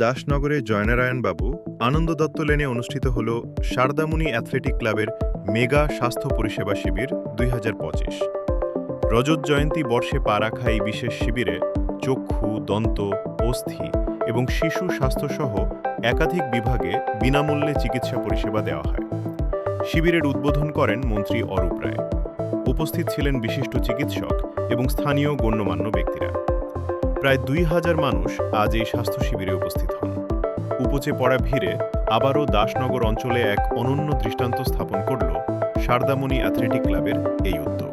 দাসনগরে জয়নারায়ণ বাবু আনন্দ দত্ত লেনে অনুষ্ঠিত হল শারদামণি অ্যাথলেটিক ক্লাবের মেগা স্বাস্থ্য পরিষেবা শিবির দুই হাজার পঁচিশ। রজত জয়ন্তী বর্ষে পা রাখা এই বিশেষ শিবিরে চক্ষু, দন্ত, অস্থি এবং শিশু স্বাস্থ্যসহ একাধিক বিভাগে বিনামূল্যে চিকিৎসা পরিষেবা দেওয়া হয়। শিবিরের উদ্বোধন করেন মন্ত্রী অরূপ রায়। উপস্থিত ছিলেন বিশিষ্ট চিকিৎসক এবং স্থানীয় গণ্যমান্য ব্যক্তিরা। প্রায় দুই হাজার মানুষ আজ এই স্বাস্থ্য শিবিরে উপস্থিত হন। উপচে পড়া ভিড়ে আবারও দাসনগর অঞ্চলে এক অনন্য দৃষ্টান্ত স্থাপন করল সারদামণি অ্যাথলেটিক ক্লাবের এই উদ্যোগ।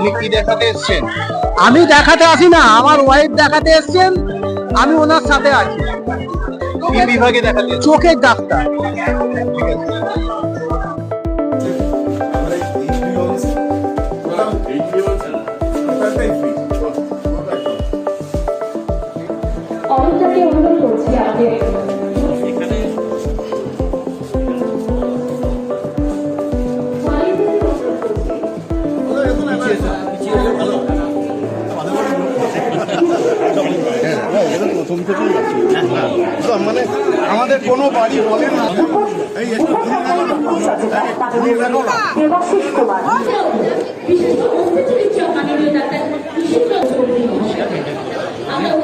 আপনি কি দেখাতে এসেছেন? আমি দেখাতে আসি না আমার ওয়াইফ দেখাতে এসছেন আমি ওনার সাথে আছি। কি বিভাগে দেখাতে চোখের ডাক্তার। অনুরোধ করছি মানে আমাদের কোনো বাড়ি বলে না মহাশয় আমরা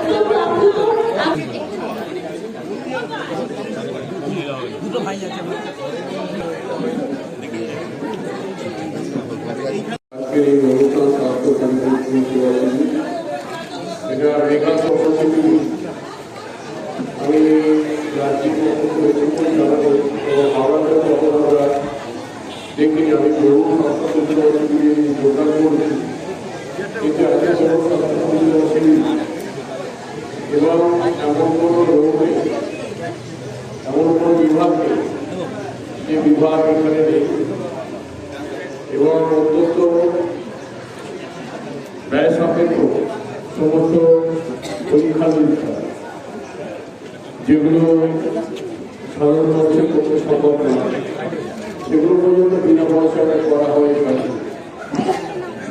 আমি থেকে পরিচালনা করি এবং হাওড়াতে যখন আমরা দেখি আমি বহু স্বাস্থ্য শিবিরে যোগদান করেছি কিন্তু আজকে কোনো স্বাস্থ্য সমস্ত পরীক্ষা নিরীক্ষা যেগুলো সাধারণ মানুষের পক্ষে সম্ভব না সেগুলো পর্যন্ত বিনা পয়সায় করা হয়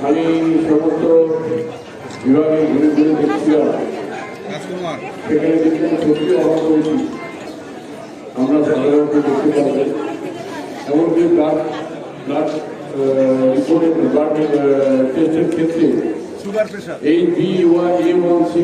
আমি সমস্ত বিভাগে ঘুরে ঘুরে দেখছিলাম সেখানে দেখতে সত্যি অবাক হয়েছি আমরা সাধারণত দেখতে পাবো। এমনকি ব্লাড ব্লাড রিপোর্টের ব্লাড টেস্টের ক্ষেত্রে এই B one A one C